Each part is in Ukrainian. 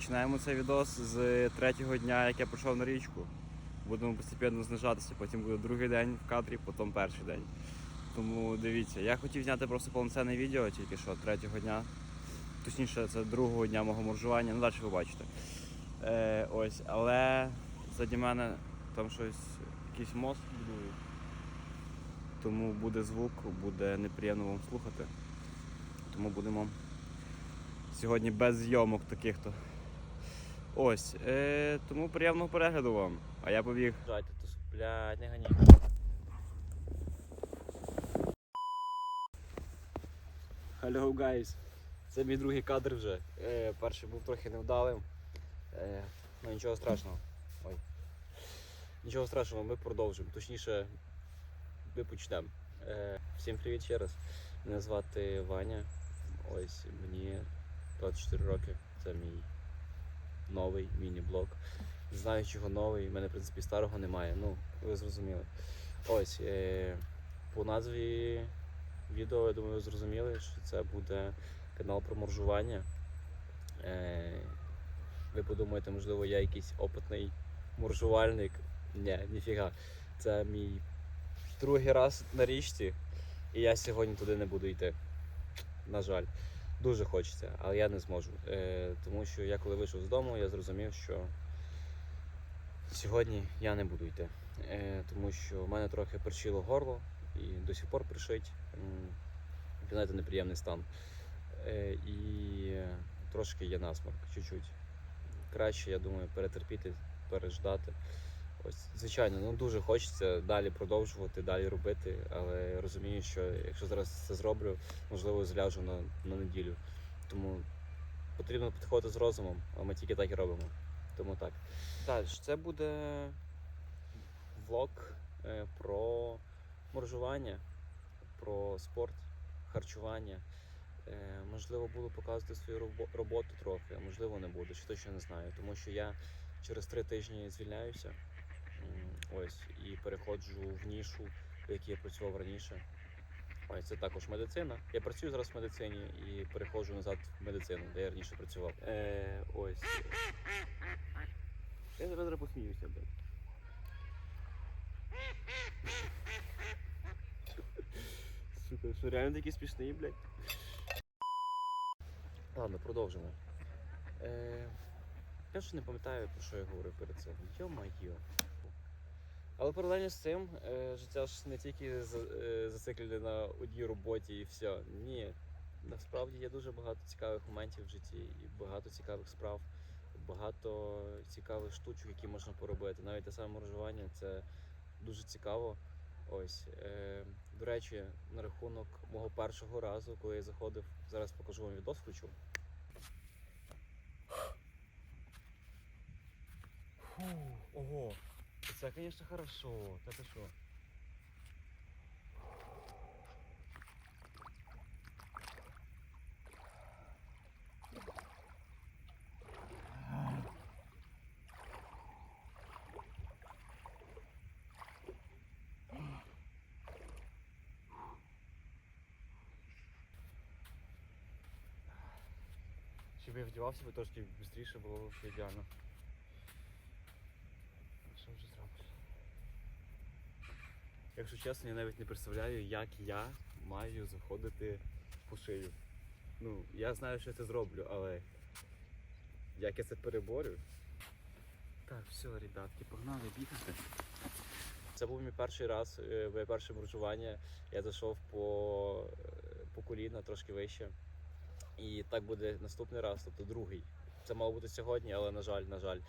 Починаємо цей відос з третього дня, як я прийшов на річку. Будемо постійно знижатися, потім буде другий день в кадрі, потім перший день. Тому дивіться, я хотів зняти просто повноцінне відео, тільки що третього дня. Точніше, це другого дня мого моржування, ну далі ви бачите. Е, ось, але заді мене там щось, якийсь мост будують. Тому буде звук, буде неприємно вам слухати. Тому будемо сьогодні без зйомок таких-то. Ось. Е, тому приємного перегляду вам. А я побіг. Жайте, то блядь, не гані. Hello, guys. Це мій другий кадр вже. Е, перший був трохи невдалим. Е, ну нічого страшного. Ой. Нічого страшного, ми продовжимо. Точніше, ми почнемо. Е, всім привіт ще раз. Мене звати Ваня. Ось мені 24 роки. Це мій новий міні-блог. Не знаю, чого новий, в мене, в принципі, старого немає. Ну, ви зрозуміли. Ось, е, по назві відео, я думаю, ви зрозуміли, що це буде канал про моржування. Е, ви подумаєте, можливо, я якийсь опитний моржувальник. Ні, ніфіга. Це мій другий раз на річці, і я сьогодні туди не буду йти. На жаль. Дуже хочеться, але я не зможу. Е, тому що я коли вийшов з дому, я зрозумів, що сьогодні я не буду йти. Е, тому що в мене трохи перчило горло і до сих пор пришить. Знаєте, неприємний стан. Е, і трошки є насморк, чуть-чуть. Краще, я думаю, перетерпіти, переждати. Ось, звичайно, ну дуже хочеться далі продовжувати, далі робити, але розумію, що якщо зараз це зроблю, можливо, зляжу на, на неділю. Тому потрібно підходити з розумом, а ми тільки так і робимо. Тому так. Далі, це буде влог е, про моржування, про спорт, харчування. Е, можливо, буду показувати свою робо- роботу трохи, а можливо не буду, ще точно не знаю. Тому що я через три тижні звільняюся. Ось, і переходжу в нішу, в якій я працював раніше. Ось, це також медицина. Я працюю зараз в медицині і переходжу назад в медицину, де я раніше працював. Е, ось. Я зараз зараз посміюся, блядь. Сука, що реально такий смішний, блядь. Ладно, продовжимо. Е, я ж не пам'ятаю, про що я говорив перед цим. Йо-майо. Але паралельно з цим е, життя ж не тільки е, зациклене на одній роботі і все. Ні. Насправді є дуже багато цікавих моментів в житті і багато цікавих справ, багато цікавих штучок, які можна поробити. Навіть те саме моржування це дуже цікаво. Ось. Е, до речі, на рахунок мого першого разу, коли я заходив, зараз покажу вам відос, включу. Фу, ого. Це, звісно, хорошо. Та ти що? Щоб я вдівався, би трошки швидше було б ідеально. Що вже зробиш? Якщо чесно, я навіть не представляю, як я маю заходити по шию. Ну, я знаю, що я це зроблю, але як я це переборю. Так, все, ребятки, погнали бігати. Це був мій перший раз, е, моє перше моржування. Я зайшов по, е, по коліна трошки вище. І так буде наступний раз, тобто другий. Це мало бути сьогодні, але на жаль, на жаль.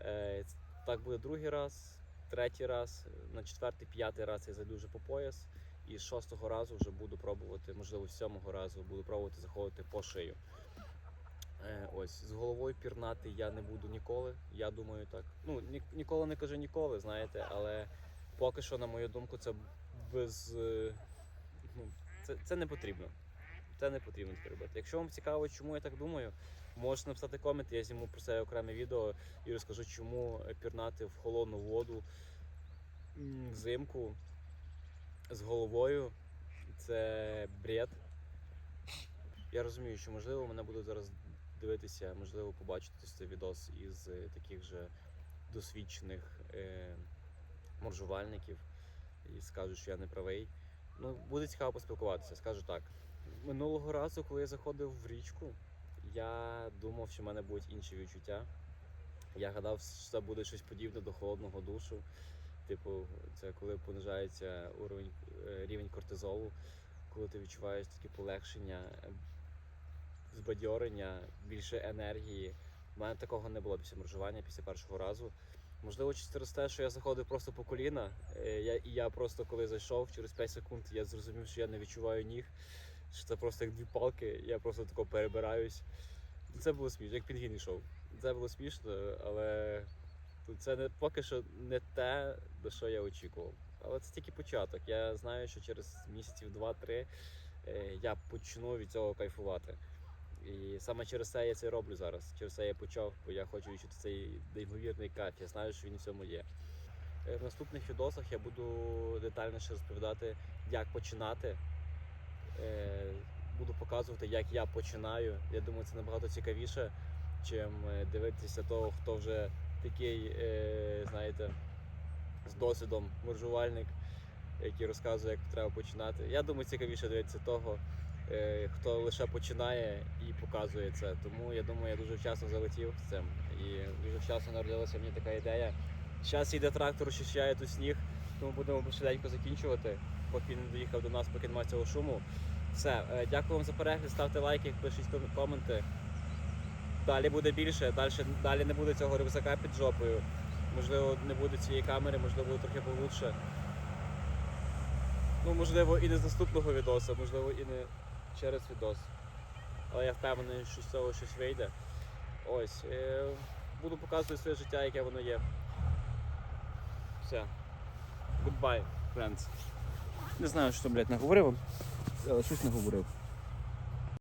Е, так буде другий раз, третій раз, на четвертий, п'ятий раз я зайду вже по пояс. І з шостого разу вже буду пробувати, можливо, з сьомого разу буду пробувати заходити по шию. Е, ось, з головою пірнати я не буду ніколи. Я думаю так. Ну, ні, ніколи не кажу ніколи, знаєте, але поки що, на мою думку, це без. е, Ну, це, це не потрібно. Це не потрібно робити. Якщо вам цікаво, чому я так думаю, можете написати комент, я зніму про це окреме відео і розкажу, чому пірнати в холодну воду взимку з головою це бред. Я розумію, що можливо мене будуть зараз дивитися, можливо, побачити цей відос із е, таких же досвідчених е, моржувальників і скажуть, що я не правий. Ну, буде цікаво поспілкуватися, скажу так. Минулого разу, коли я заходив в річку, я думав, що в мене будуть інші відчуття. Я гадав, що це буде щось подібне до холодного душу. Типу, це коли понижається уровень, е, рівень кортизолу, коли ти відчуваєш таке полегшення, збадьорення, більше енергії. У мене такого не було після моржування, після першого разу. Можливо, через те, що я заходив просто по коліна, е, я, і я просто коли зайшов через 5 секунд, я зрозумів, що я не відчуваю ніг, що це просто як дві палки, я просто тако перебираюсь. Це було смішно, як пінгвін йшов. Це було смішно, але це не поки що не те, до що я очікував. Але це тільки початок. Я знаю, що через місяців 2-3 е, я почну від цього кайфувати. І саме через це я це роблю зараз. Через це я почав, бо я хочу відчути цей неймовірний кайф. Я знаю, що він в цьому є. Е, В наступних відосах я буду детальніше розповідати, як починати. Е, Буду показувати, як я починаю. Я думаю, це набагато цікавіше, чим е, дивитися того, хто вже такий, е, знаєте, з досвідом моржувальник, який розказує, як треба починати. Я думаю, цікавіше дивитися того, хто лише починає і показує це. Тому я думаю, я дуже вчасно залетів з цим. І дуже вчасно народилася мені така ідея. Зараз йде трактор, очищає тут сніг, тому будемо швиденько закінчувати, поки він доїхав до нас, поки немає цього шуму. Все, е, дякую вам за перегляд, ставте лайки, пишіть коменти. Далі буде більше, далі, далі не буде цього рюкзака під жопою. Можливо, не буде цієї камери, можливо, буде трохи получше. Ну, можливо, і не з наступного відоса, можливо, і не через відос. Але я впевнений, що з цього щось вийде. Ось. Е, буду показувати своє життя, яке воно є. Все. Goodbye, friends. Не знаю, що, блядь, наговорив, але щось наговорив.